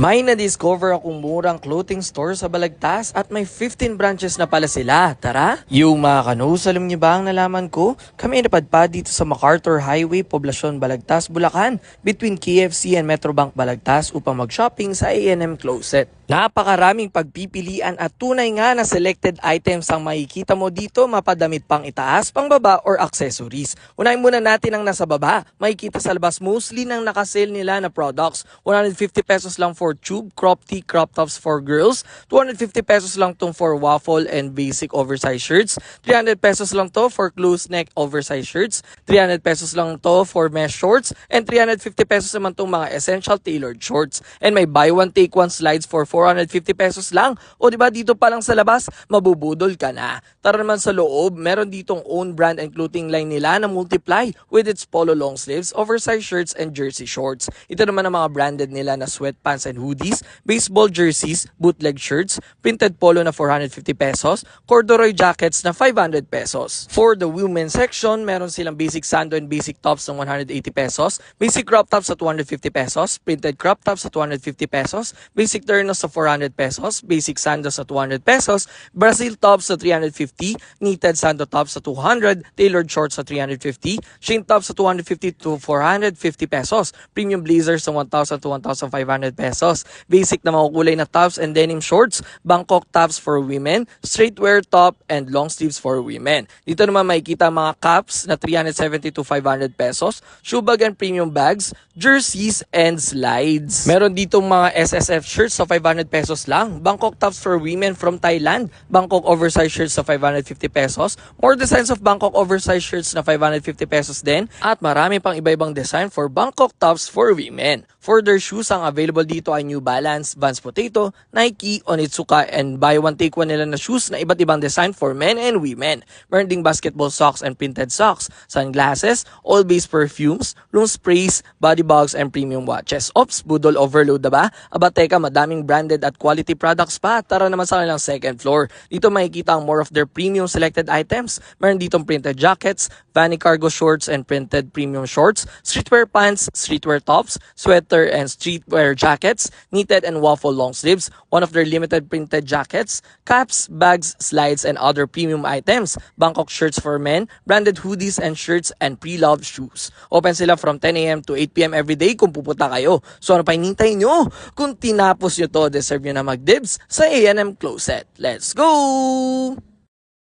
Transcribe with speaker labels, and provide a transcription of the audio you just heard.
Speaker 1: May na-discover akong murang clothing store sa Balagtas at may 15 branches na pala sila. Tara! Yung mga kanus, alam niyo ba ang nalaman ko? Kami ay napadpad dito sa MacArthur Highway, Poblasyon Balagtas, Bulacan between KFC and Metrobank Balagtas upang mag-shopping sa A&M Closet. Napakaraming pagpipilian at tunay nga na selected items ang makikita mo dito, mapadamit pang itaas, pang baba or accessories. Unahin muna natin ang nasa baba. Makikita sa labas mostly ng nakasale nila na products. 150 pesos lang for tube, crop tee, crop tops for girls. 250 pesos lang tong for waffle and basic oversized shirts. 300 pesos lang to for close neck oversized shirts. 300 pesos lang to for mesh shorts. And 350 pesos naman tong mga essential tailored shorts. And may buy one take one slides for 450 pesos lang. O di ba dito pa lang sa labas, mabubudol ka na. Tara naman sa loob, meron ditong own brand and clothing line nila na multiply with its polo long sleeves, oversized shirts, and jersey shorts. Ito naman ang mga branded nila na sweatpants and hoodies, baseball jerseys, bootleg shirts, printed polo na 450 pesos, corduroy jackets na 500 pesos. For the women's section, meron silang basic sando and basic tops ng 180 pesos, basic crop tops sa 250 pesos, printed crop tops sa 250 pesos, basic ternos sa 400 pesos, basic sando sa 200 pesos, Brazil tops sa 350, knitted sando tops sa 200, tailored shorts sa 350, chain tops sa 250 to 450 pesos, premium blazers sa 1,000 to 1,500 pesos, basic na makukulay na tops and denim shorts, Bangkok tops for women, straightwear top and long sleeves for women. Dito naman makikita mga caps na 370 to 500 pesos, shoe and premium bags, jerseys and slides. Meron ditong mga SSF shirts sa 500 pesos lang, Bangkok tops for women from Thailand, Bangkok oversized shirts sa 550 pesos, more designs of Bangkok oversized shirts na 550 pesos din, at marami pang iba-ibang design for Bangkok tops for women. For their shoes, ang available dito ay New Balance, Vans Potato, Nike, Onitsuka, and buy one take one nila na shoes na iba't ibang design for men and women. Meron ding basketball socks and printed socks, sunglasses, all-base perfumes, room sprays, body bags, and premium watches. Ops, budol overload na ba? Aba teka, madaming branded at quality products pa. Tara naman sa kanilang second floor. Dito makikita ang more of their premium selected items. Meron ditong printed jackets, fanny cargo shorts and printed premium shorts, streetwear pants, streetwear tops, sweater and streetwear jackets, knitted and waffle long sleeves, one of their limited printed jackets, caps, bags, slides, and other premium items, Bangkok shirts for men, branded hoodies and shirts, and pre-loved shoes. Open sila from 10 a.m. to 8 p.m. every day kung pupunta kayo. So ano pa hinintay nyo? Kung tinapos nyo to, deserve nyo na mag-dibs sa A&M Closet. Let's go!